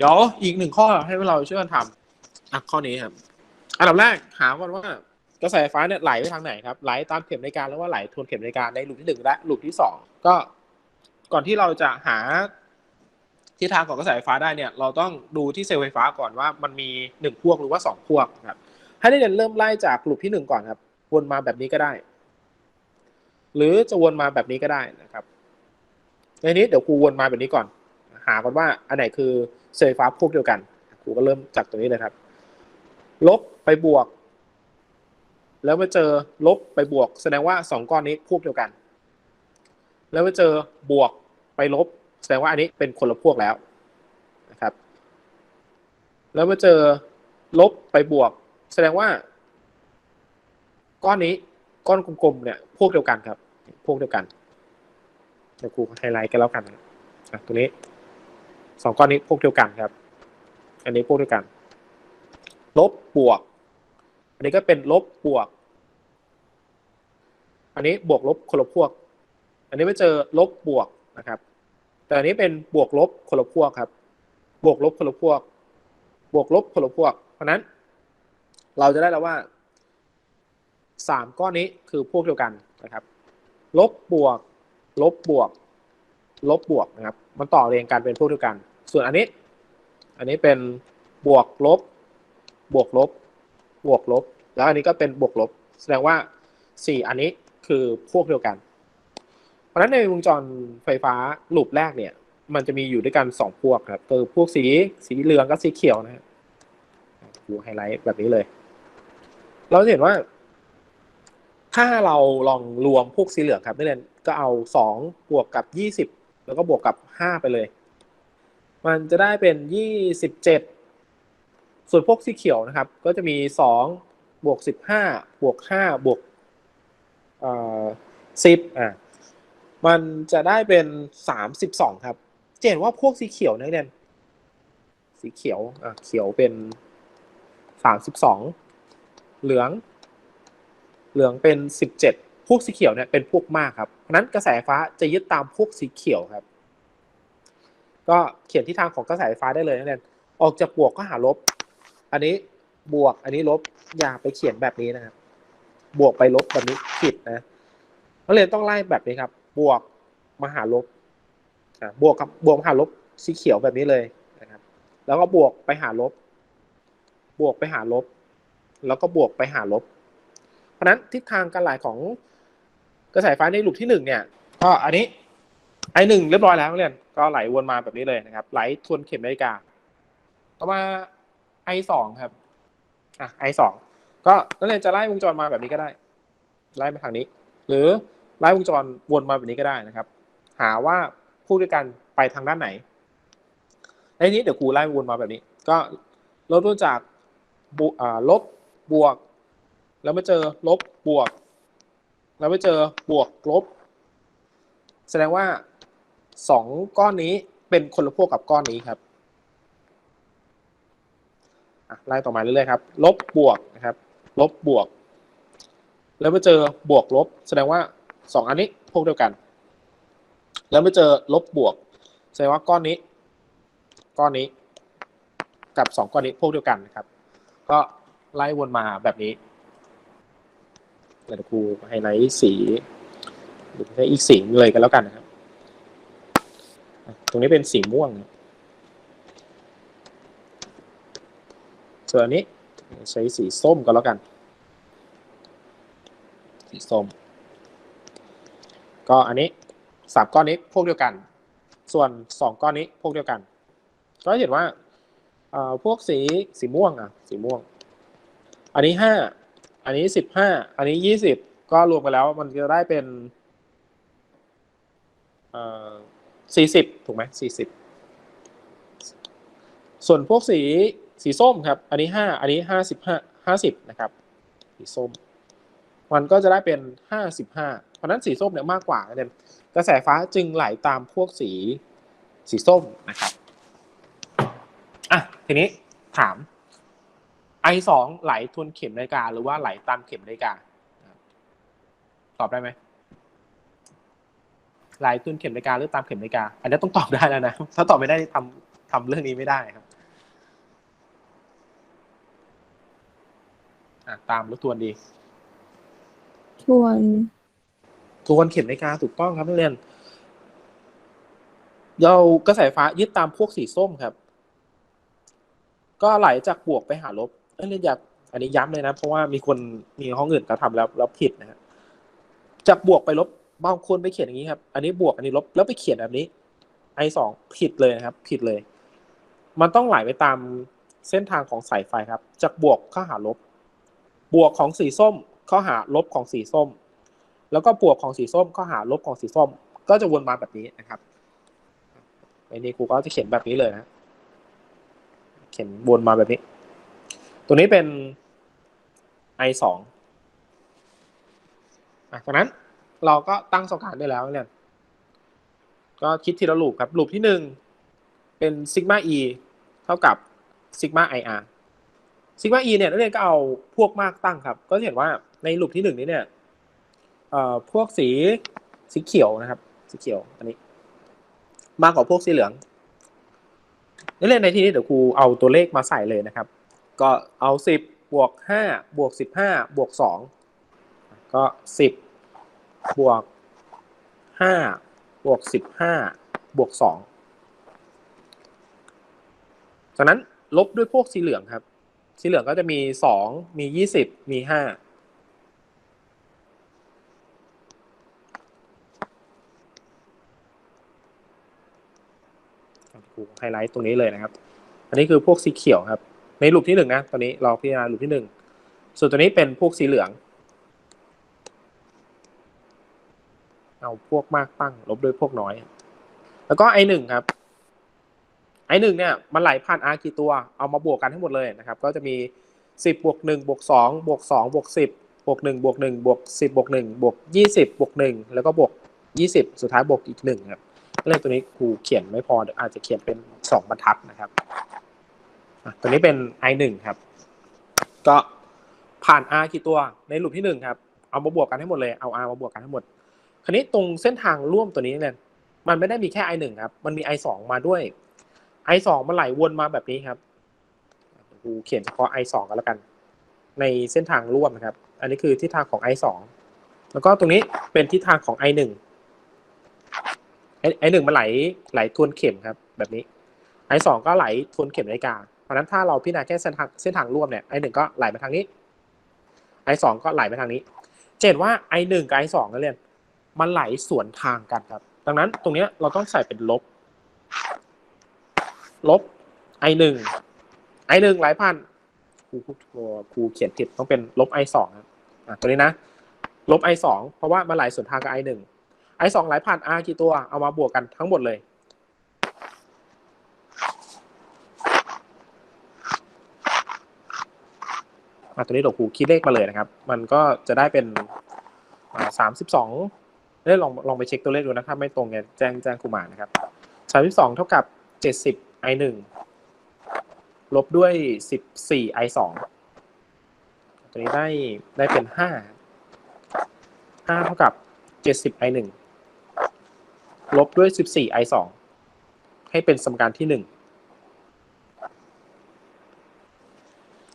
เดี๋ยวอีกหนึ่งข้อให้เราช่วยกันทำอะข้อนี้ครับ อันดับแรกหาก่อนว่ากระแสไฟฟ้าเนี่ยไหลไปทางไหนครับไหลตามเข็มนาฬิกาหรือว่าไหลทวนเข็มนาฬิกาในหลูปที่หนึ่งและหลูปที่สองก็ก่อนที่เราจะหาทิศทางของกระแสไฟฟ้าได้เนี่ย เราต้องดูที่เซลล์ไฟฟ้าก่อนว่ามันมีหนึ่งพวกหรือว่าสองพวกครับ ให้ได้เรียนเริ่มไล่จากหลูปที่หนึ่งก่อนครับ วนมาแบบนี้ก็ได้ หรือจะวนมาแบบนี้ก็ได้นะครับในนี้เดี๋ยวครูวนมาแบบนี้ก่อน หาก่อนว่าอันไหนคือ เซลล์ไฟฟ้าพวกเดียวกัน ครูก็เริ่มจากตรงนี้เลยครับ ลบไปบวก แล้วมาเจอลบไปบวก แสดงว่าสองก้อนนี้พวกเดียวกัน แล้วมาเจอบวกไปลบ แสดงว่าอันนี้เป็นคนละพวกแล้วนะครับ แล้วมาเจอลบไปบวก แสดงว่า ก้อนนี้ก้อนกลมๆเนี่ย พวกเดียวกันครับ พวกเดียวกันเดี๋ยวครูไฮไลท์กันแล้วกันอะตัวนี้ สองก้อนนี้พวกเดียวกันครับ อันนี้พวกเดียวกัน ลบบวก อันนี้ก็เป็นลบบวก อันนี้บวกลบคนละพวก อันนี้ไม่เจอลบบวกนะครับ แต่อันนี้เป็นบวกลบคนละพวกครับ บวกลบคนละพวก บวกลบคนละพวก เพราะนั้น เราจะได้แล้วว่าสามก้อนนี้คือพวกเดียวกันนะครับ ลบบวก ลบบวก ลบบวกนะครับ มันต่อเรียงกันเป็นพวกเดียวกัน ส่วนอันนี้ อันนี้เป็นบวกลบ บวกลบ บวกลบ แล้วอันนี้ก็เป็นบวกลบ แสดงว่าสีอันนี้คือพวกเดียวกัน เพราะฉะนั้นในวงจรไฟฟ้าลูปแรกเนี่ย มันจะมีอยู่ด้วยกันสองพวกครับคือพวกสีสีเหลืองกับสีเขียวนะฮะดูไฮไลท์แบบนี้เลย เราจะเห็นว่า ถ้าเราลองรวมพวกสีเหลืองครับนักเรียนก็เอาสองบวกกับยี่สิบแล้วก็บวกกับห้าไปเลย มันจะได้เป็นยี่สิบเจ็ดส่วนพวกสีเขียวนะครับ ก็จะมีสองบวกสิบห้าบวกห้าบวกเอ่อสิบอะมันจะได้เป็นสามสิบสองครับจะเห็นว่าพวกสีเขียวนักเรียนสีเขียวอะเขียวเป็นสามสิบสองเหลือง เหลืองเป็นสิบเจ็ดพวกสีเขียวเนี่ยเป็นพวกมากครับเพราะนั้นกระแสไฟฟ้าจะยึดตามพวกสีเขียวครับ ก็เขียนทิศทางของกระแสไฟฟ้าได้เลยนักเรียนออกจากบวกก็หาลบ อันนี้บวก อันนี้ลบอย่าไปเขียนแบบนี้นะครับ บวกไปลบแบบนี้ผิดนะนักเรียนต้องไล่แบบนี้ครับ บวกมาหาลบบวกกับบวกมาหาลบสีเขียวแบบนี้เลยนะครับ แล้วก็บวกไปหาลบ บวกไปหาลบ แล้วก็บวกไปหาลบ เพราะฉะนั้นทิศทางการไหลของกระแสไฟฟ้าในลูปที่หนึ่งเนี่ย ก็อันนี้ ไอหนึ่งเรียบร้อยแล้วนักเรียนก็ไหลวนมาแบบนี้เลยนะครับ ไหลทวนเข็มนาฬิกาต่อมาไอสองครับอะไอสองก็นักเรียนจะไล่วงจรมาแบบนี้ก็ได้ ไล่มาทางนี้ หรือไล่วงจรวนมาแบบนี้ก็ได้นะครับ หาว่าผู้ด้วยกันไปทางด้านไหนในนี้เดี๋ยวครูไล่วนมาแบบนี้ ก็เริ่มต้นจากบวอ่าลบบวก แล้วมาเจอลบบวก แล้วมาเจอบวกลบ แสดงว่า สองก้อนนี้เป็นคนละพวกกับก้อนนี้ครับไล่ต่อมาเรื่อยๆครับลบบวกนะครับ ลบบวก แล้วมาเจอบวกลบ แสดงว่าสองอันนี้พวกเดียวกัน แล้วมาเจอลบบวก แสดงว่าก้อนนี้ ก้อนนี้ กับสองก้อนนี้พวกเดียวกันนะครับ ก็ไล่วนมาแบบนี้เดี๋ยวครูไฮไลท์สีหรือให้อีกสีเลยกันแล้วกันนะครับ ตรงนี้เป็นสีม่วง ส่วนอันนี้ใช้สีส้มก็แล้วกัน สีส้ม ก็อันนี้สามก้อนนี้พวกเดียวกัน ส่วนสองก้อนนี้พวกเดียวกัน ก็เห็นว่าพวกสีสีม่วงอะ สีม่วง อันนี้ห้า อันนี้สิบห้า อันนี้ยี่สิบ ก็รวมกันแล้วมันจะได้เป็น เอ่อ สี่สิบถูกไหมสี่สิบส่วนพวกสีสีส้มครับ อันนี้ห้าอันนี้ห้าสิบห้าห้าสิบนะครับ สีส้ม มันก็จะได้เป็นห้าสิบห้าเพราะนั้นสีส้มเนี่ยมากกว่านั่นเองกระแสฟ้าจึงไหลตามพวกสีสีส้มนะครับอะทีนี้ถามไอสองไหลทวนเข็มนาฬิกาหรือว่าไหลตามเข็มนาฬิกาตอบได้ไหม ลายตุ้นเข็มนาฬิกาหรือตามเข็มนาฬิกา อันนี้ต้องตอบได้แล้วนะถ้าตอบไม่ได้ทำทำเรื่องนี้ไม่ได้ครับตามแล้วทวนดี ทวนทวนเข็มนาฬิกาถูกต้องครับนักเรียนเรากระแสฟ้ายึดตามพวกสีส้มครับ ก็ไหลจากบวกไปหาลบนักเรียนอยากอันนี้ย้ำเลยนะ เพราะว่ามีคนมีห้องอื่นเขาทำแล้วแล้วผิดนะฮะจากบวกไปลบ บางคนไปเขียนอย่างนี้ครับ อันนี้บวกอันนี้ลบแล้วไปเขียนแบบนี้ไอสองผิดเลยนะครับ ผิดเลย มันต้องไหลไปตามเส้นทางของสายไฟครับ จากบวกเข้าหาลบ บวกของสีส้มเข้าหาลบของสีส้ม แล้วก็บวกของสีส้มเข้าหาลบของสีส้ม ก็จะวนมาแบบนี้นะครับในนี้ครูก็จะเขียนแบบนี้เลยนะเขียนวนมาแบบนี้ ตัวนี้เป็น i สองจากนั้น เราก็ตั้งสมการได้แล้วเนี่ย ก็คิดทีละลูปครับลูปที่หนึ่งเป็นซิกมา e เท่ากับซิกมา ir ซิกมา e เนี่ยนักเรียนก็เอาพวกมากตั้งครับ ก็เห็นว่าในลูปที่หนึ่งนี้เนี่ยพวกสีสีเขียวนะครับ สีเขียวอันนี้ มากกว่าพวกสีเหลืองนักเรียนในที่นี้เดี๋ยวครูเอาตัวเลขมาใส่เลยนะครับ ก็เอาสิบบวกห้าบวกสิบห้าบวกสองก็สิบ บวกห้าบวกสิบห้าบวกสองจากนั้นลบด้วยพวกสีเหลืองครับ สีเหลืองก็จะมีสองมียี่สิบมีห้าไฮไลท์ตรงนี้เลยนะครับ อันนี้คือพวกสีเขียวครับ ในรูปที่หนึ่งนะตอนนี้เราพิจารณารูปที่หนึ่ง ส่วนตัวนี้เป็นพวกสีเหลือง เอาพวกมากตั้ง ลบด้วยพวกน้อย แล้วก็ไอหนึ่งครับ ไอหนึ่งเนี่ยมันไหลผ่านอาร์กี่ตัวเอามาบวกกันทั้งหมดเลยนะครับ ก็จะมีสิบบวกหนึ่งบวกสองบวกสองบวกสิบบวกหนึ่งบวกหนึ่งบวกสิบบวกหนึ่งบวกยี่สิบบวกหนึ่งแล้วก็บวกยี่สิบสุดท้ายบวกอีกหนึ่งครับเลขตัวนี้ครูเขียนไม่พออาจจะเขียนเป็นสองบรรทัดนะครับตัวนี้เป็น i หนึ่งครับ ก็ผ่าน r กี่ตัวในลูปที่หนึ่งครับ เอามาบวกกันให้หมดเลย เอา r มาบวกกันให้หมด คราวนี้ตรงเส้นทางร่วมตัวนี้เนี่ย มันไม่ได้มีแค่ i หนึ่งครับ มันมี i สองมาด้วย i สองมันไหลวนมาแบบนี้ครับครูเขียนเฉพาะ i สองกันแล้วกัน ในเส้นทางร่วมนะครับ อันนี้คือทิศทางของ i สองแล้วก็ตรงนี้เป็นทิศทางของ i หนึ่งไอหนึ่งมันไหลไหลทวนเข็มครับ แบบนี้ไอสองก็ไหลทวนเข็มนาฬิกาเพราะนั้นถ้าเราพิจารณาแค่เส้นทางเส้นทางร่วมเนี่ยไอหนึ่งก็ไหลมาทางนี้ไอสองก็ไหลมาทางนี้เห็นว่าไอหนึ่งกับไอสองนั่นเรียน มันไหลสวนทางกันครับ ดังนั้นตรงเนี้ยเราต้องใส่เป็นลบ ลบไอหนึ่งไอหนึ่งไหลผ่านครูครูครูเขียนผิดต้องเป็นลบไอสองครับอะตัวนี้นะ ลบไอสองเพราะว่ามันไหลสวนทางกับไอหนึ่งไอสองไหลผ่าน R กี่ตัวเอามาบวกกันทั้งหมดเลยตัวนี้เดี๋ยวครูคิดเลขมาเลยนะครับ มันก็จะได้เป็นสามสิบสอง ได้ลองลองไปเช็คตัวเลขดูนะถ้าไม่ตรงเนี่ยแจ้งแจ้งครูมานะครับสามสิบสองเท่ากับเจ็ดสิบไอหนึ่งลบด้วยสิบสี่ไอสองตัวนี้ได้ได้เป็นห้าห้าเท่ากับเจ็ดสิบไอหนึ่งลบด้วย14 i 2ให้เป็นสมการที่1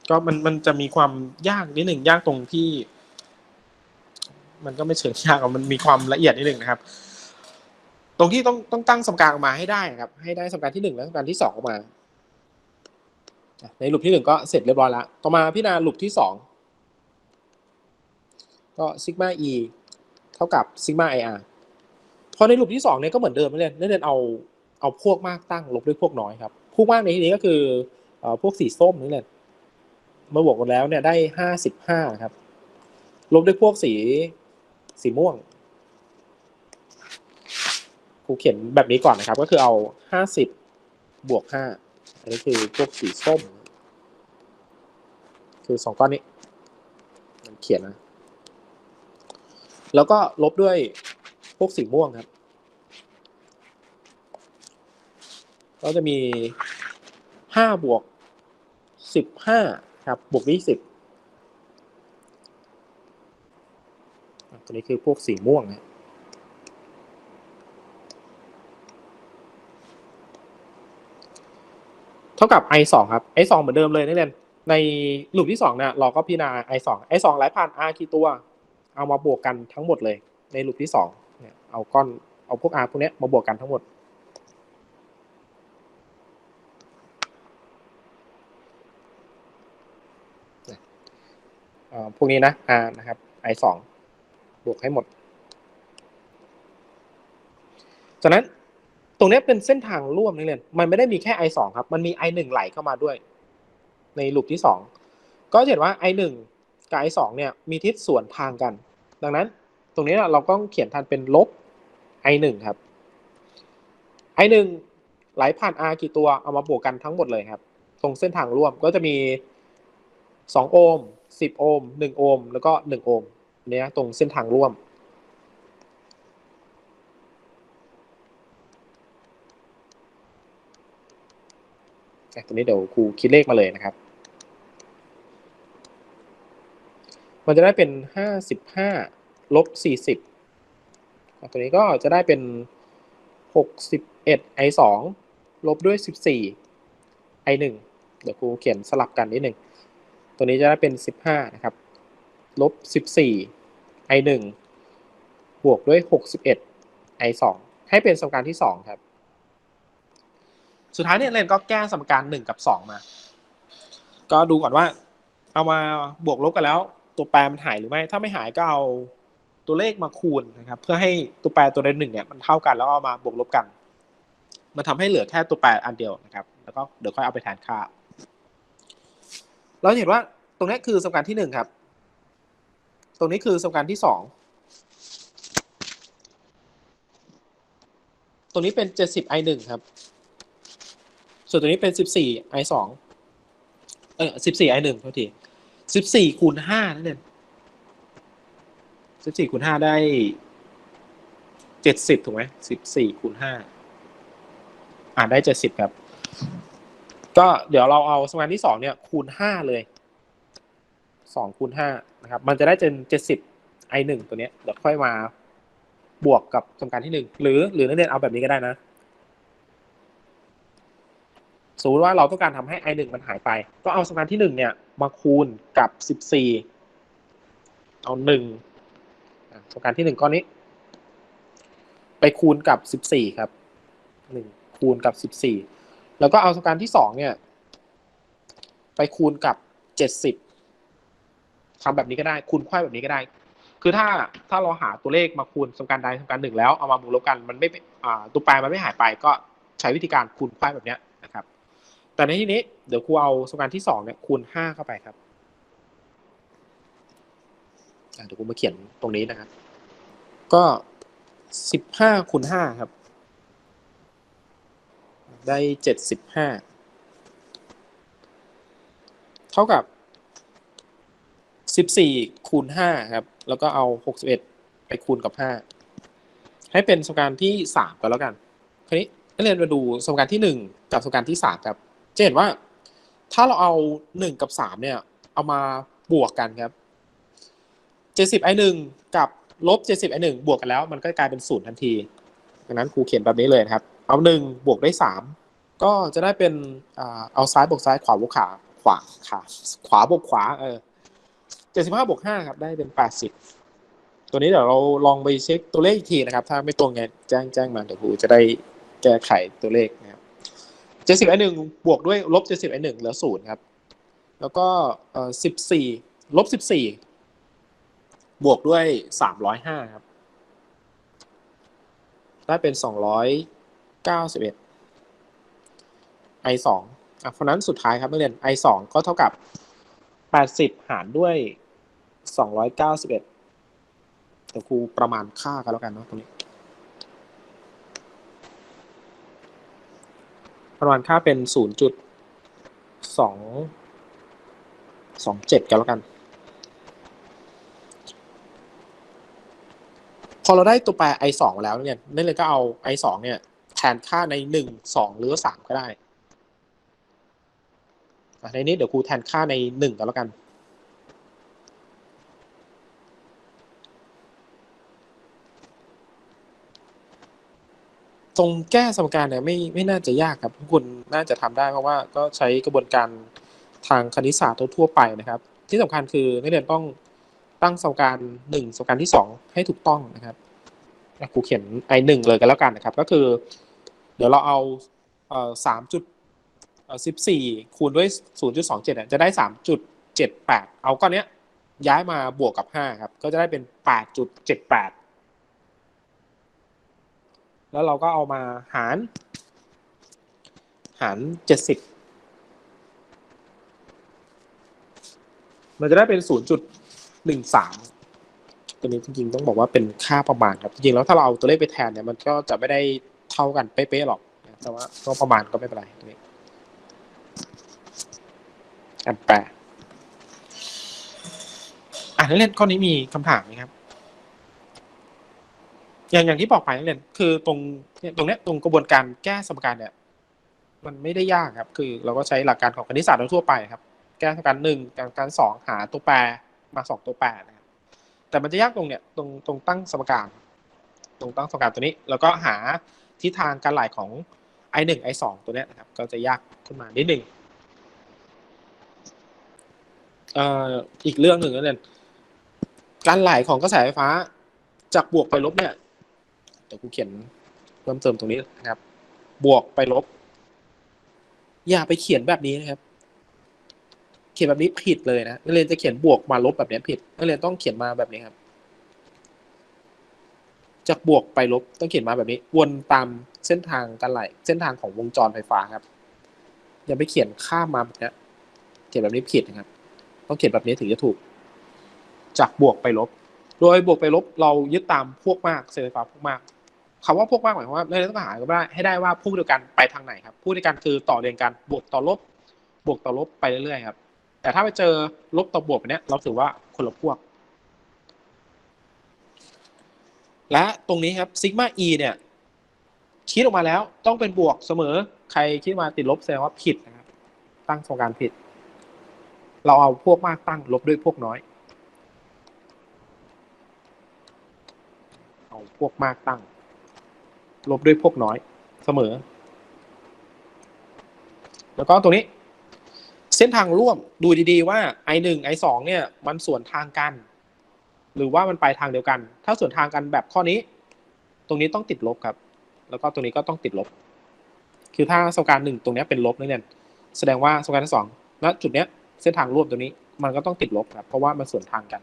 ก็มันมันจะมีความยากนิดหนึ่งยากตรงที่ มันก็ไม่เชิงยากอะมันมีความละเอียดนิดหนึ่งนะครับ ตรงที่ต้องต้องตั้งสมการออกมาให้ได้ครับ ให้ได้สมการที่1และสมการที่2องออกมาในลูปที่1ก็เสร็จเรียบร้อยแล้วต่อมาพิจารณาลูปที่2ก็ซิกมา e เท่ากับซิกมา ir พอในรูปที่สองเนี่ยก็เหมือนเดิมไม่เรียนักเรียนเอาเอาพวกมากตั้งลบด้วยพวกน้อยครับพวกมากในที่นี้ก็คืออพวกสีส้มนี่แหละมื่อบวกกันแล้วเนี่ยได้ห้าสิบห้าครับ ลบด้วยพวกสี สีม่วงครูเขียนแบบนี้ก่อนนะครับ ก็คือเอาห้าสิบบวกห้าอันนี้คือพวกสีส้ม คือสองก้อนนี้ มันเขียนนะ แล้วก็ลบด้วยพวกสีม่วงครับ ก็จะมีห้าบวกสิบห้าครับ บวกยี่สิบ ตัวนี้คือพวกสีม่วงนะเท่ากับ i สองครับ i สองเหมือนเดิมเลยนักเรียนในลูปที่สองเนี่ยเราก็พิจารณา i สอง i สองไหลผ่าน r กี่ตัว เอามาบวกกันทั้งหมดเลย ในลูปที่สองเนี่ยเอาก้อนเอาพวก r พวกเนี้ยมาบวกกันทั้งหมดพวกนี้นะ r นะครับ i สอง บวกให้หมด จากนั้นตรงนี้เป็นเส้นทางร่วมนี่เลยมันไม่ได้มีแค่ i สองครับ มันมี i หนึ่งไหลเข้ามาด้วย ในลูปที่สองก็เห็นว่า i หนึ่งกับ i สองเนี่ยมีทิศสวนทางกัน ดังนั้น ตรงนี้เราต้องเขียนทันเป็นลบ i หนึ่งครับ i หนึ่งไหลผ่าน r กี่ตัวเอามาบวกกันทั้งหมดเลยครับ ตรงเส้นทางร่วมก็จะมี 2 โอห์ม10 โอห์ม1โอห์มแล้วก็ 1 โอห์ม เนี้ยตรงเส้นทางร่วมตัวนี้เดี๋ยวครูคิดเลขมาเลยนะครับ มันจะได้เป็นห้าสิบห้าลบสี่สิบตัวนี้ก็จะได้เป็นหกสิบเอ็ดไอสองลบด้วยสิบสี่ไอหนึ่งเดี๋ยวครูเขียนสลับกันนิดหนึ่งตัวนี้จะได้เป็นสิบห้านะครับ ลบสิบสี่ไอหนึ่งบวกด้วยหกสิบเอ็ดไอสองให้เป็นสมการที่สองครับ สุดท้ายเนี่ยเรนก็แก้สมการหนึ่งกับสองมา ก็ดูก่อนว่า เอามาบวกลบกันแล้ว ตัวแปรมันหายหรือไม่ ถ้าไม่หายก็เอาตัวเลขมาคูณนะครับ เพื่อให้ตัวแปรตัวใดหนึ่งเนี่ยมันเท่ากันแล้วเอามาบวกลบกัน มันทำให้เหลือแค่ตัวแปรอันเดียวนะครับ แล้วก็เดี๋ยวค่อยเอาไปแทนค่าเราเห็นว่าตรงนี้คือสมการที่หนึ่งครับ ตรงนี้คือสมการที่สองตรงนี้เป็นเจ็ดสิบไอหนึ่งครับ ส่วนตัวนี้เป็นสิบสี่ไอสองเออสิบสี่ไอหนึ่งเท่าทีสิบสี่คูณห้านั่นเองสิบสี่คูณห้าได้เจ็ดสิบถูกไหมสิบสี่คูณห้าอ่านได้เจ็ดสิบครับ ก็เดี๋ยวเราเอาสมการที่สองเนี่ย คูณห้าเลยสองคูณห้า นะครับ มันจะได้เป็นเจ็ดสิบไอหนึ่งตัวเนี้ยเดี๋ยวค่อยมาบวกกับสมการที่หนึ่งหรือหรือนักเรียนเอาแบบนี้ก็ได้นะสมมติว่าเราต้องการทำให้ i หนึ่งมันหายไป ก็เอาสมการที่หนึ่งเนี่ย มาคูณกับสิบสี่เอาหนึ่งสมการที่หนึ่งก้อนนี้ ไปคูณกับสิบสี่ครับหนึ่งคูณกับสิบสี่แล้วก็เอาสมการที่สองเนี่ย ไปคูณกับเจ็ดสิบ ทำแบบนี้ก็ได้คูณไขว้แบบนี้ก็ได้ คือถ้าถ้าเราหาตัวเลขมาคูณสมการใดสมการหนึ่งแล้วเอามาบวกลบกันมันไม่ตัวแปรมันไม่หายไป ก็ใช้วิธีการคูณไขว้แบบเนี้ยนะครับ แต่ในที่นี้เดี๋ยวครูเอาสมการที่สองเนี่ยคูณห้าเข้าไปครับเดี๋ยวครูมาเขียนตรงนี้นะครับ ก็สิบห้าคูณห้าครับ ได้เจ็ดสิบห้าเท่ากับ สิบสี่คูณห้าครับ แล้วก็เอาหกสิบเอ็ดไปคูณกับห้าให้เป็นสมการที่สามก็แล้วกันคราวนี้นักเรียนมาดูสมการที่หนึ่งกับสมการที่สามครับ จะเห็นว่าถ้าเราเอาหนึ่งกับสามเนี่ย เอามาบวกกันครับเจ็ดสิบไอหนึ่งกับลบเจ็ดสิบไอหนึ่งบวกกันแล้ว มันก็กลายเป็นศูนย์ทันที ดังนั้นครูเขียนแบบนี้เลยครับ เอาหนึ่งบวกได้สามก็จะได้เป็นเอาซ้ายบวกซ้ายขวาบวกขวาขวาขาขวาบวกขวาเออ เจ็ดสิบห้าบวกห้าครับ ได้เป็นแปดสิบตัวนี้เดี๋ยวเราลองไปเช็คตัวเลขอีกทีนะครับ ถ้าไม่ตรงไงแจ้งแจ้งมาเดี๋ยวครูจะได้แก้ไขตัวเลขนะครับเจ็ดสิบไอหนึ่งบวกด้วยลบเจ็ดสิบไอหนึ่งเหลือศูนย์ครับ แล้วก็เอ่อสิบสี่ลบสิบสี่บวกด้วยสามร้อยห้าครับ ได้เป็นสองร้อยเก้าสิบเอ็ดไอสองอะเพราะนั้นสุดท้ายครับนักเรียนไอสองก็เท่ากับแปดสิบหารด้วย สองร้อยเก้าสิบเอ็ดเดี๋ยวครูประมาณค่ากันแล้วกันเนาะตรงนี้ ประมาณค่าเป็นศูนย์จุดสองสองเจ็ดกันแล้วกัน พอเราได้ตัวแปร i สองมาแล้วเนี่ยนั่นเลยก็เอา i สองเนี่ย แทนค่าในหนึ่งสองหรือสามก็ได้ในนี้เดี๋ยวครูแทนค่าในหนึ่งกันแล้วกัน ตรงแก้สมการเนี่ยไม่ไม่น่าจะยากครับ ทุกคนน่าจะทำได้เพราะว่าก็ใช้กระบวนการทางคณิตศาสตร์ทั่วไปนะครับ ที่สำคัญคือนักเรียนต้องตั้งสมการหนึ่งสมการที่สองให้ถูกต้องนะครับครูเขียนไอหนึ่งเลยกันแล้วกันนะครับ ก็คือ เดี๋ยวเราเอาสามจุดสิบสี่คูณด้วยศูนย์จุดสองเจ็ดจะได้สามจุดเจ็ดแปดเอาก้อนเนี้ยย้ายมาบวกกับห้าครับ ก็จะได้เป็นแปดจุดเจ็ดแปด แล้วเราก็เอามาหาร หารเจ็ดสิบมันจะได้เป็นศูนย์จุดหนึ่งสามตัวนี้จริงๆต้องบอกว่าเป็นค่าประมาณครับ จริงๆแล้วถ้าเราเอาตัวเลขไปแทนเนี่ยมันก็จะไม่ได้เท่ากันเป๊ะๆหรอก แต่ว่าก็ประมาณก็ไม่เป็นไรตัวนี้แอมแปร์อ่านนักเรียนข้อนี้มีคำถามไหมครับ อย่างอย่างที่บอกไปนักเรียนคือตรงตรงเนี้ยตรงกระบวนการแก้สมการเนี่ย มันไม่ได้ยากครับ คือเราก็ใช้หลักการของคณิตศาสตร์ทั่วไปครับ แก้สมการหนึ่งสมการสองหาตัวแปรมาสองตัวแปรนะครับแต่มันจะยากตรงเนี่ยตรงตรงตั้งสมการตรงตั้งสมการตัวนี้ แล้วก็หาทิศทางการไหลของ i หนึ่ง i สองตัวเนี้ยนะครับ ก็จะยากขึ้นมานิดหนึ่งเอ่ออีกเรื่องหนึ่งก็เนี่ยการไหลของกระแสไฟฟ้าจากบวกไปลบเนี่ย เดี๋ยวกูเขียนเพิ่มเติมตรงนี้นะครับ บวกไปลบ อย่าไปเขียนแบบนี้นะครับ เขียนแบบนี้ผิดเลยนะนักเรียนจะเขียนบวกมาลบแบบนี้ผิดนักเรียนต้องเขียนมาแบบนี้ครับ จากบวกไปลบต้องเขียนมาแบบนี้ วนตามเส้นทางการไหลเส้นทางของวงจรไฟฟ้าครับ อย่าไปเขียนข้ามมาแบบนี้เขียนแบบนี้ผิดนะครับ ต้องเขียนแบบนี้ถึงจะถูก จากบวกไปลบโดยบวกไปลบเรายึดตามพวกมากเซลล์ไฟฟ้าพวกมาก คำว่าพวกมากหมายความว่าเราต้องหาก็ได้ให้ได้ว่าพวกเดียวกันไปทางไหนครับพวกเดียวกันคือต่อเรียงกันบวกต่อลบบวกต่อลบไปเรื่อยๆครับ แต่ถ้าไปเจอลบต่อบวกแบบเนี้ยเราถือว่าคนละพวก และตรงนี้ครับซิกมา e เนี่ย คิดออกมาแล้วต้องเป็นบวกเสมอใครคิดมาติดลบแสดงว่าผิดนะครับ ตั้งสมการผิด เราเอาพวกมากตั้งลบด้วยพวกน้อยเอาพวกมากตั้ง ลบด้วยพวกน้อยเสมอ แล้วก็ตรงนี้ เส้นทางร่วมดูดีๆว่า i หนึ่ง i สองเนี่ย มันส่วนทางกัน หรือว่ามันไปทางเดียวกัน ถ้าส่วนทางกันแบบข้อนี้ ตรงนี้ต้องติดลบครับ แล้วก็ตรงนี้ก็ต้องติดลบ คือถ้าสมการหนึ่งตรงเนี้ยเป็นลบนั่นเนี่ยแสดงว่าสมการที่สองณจุดเนี้ยเส้นทางร่วมตรงนี้ มันก็ต้องติดลบครับเพราะว่ามันส่วนทางกัน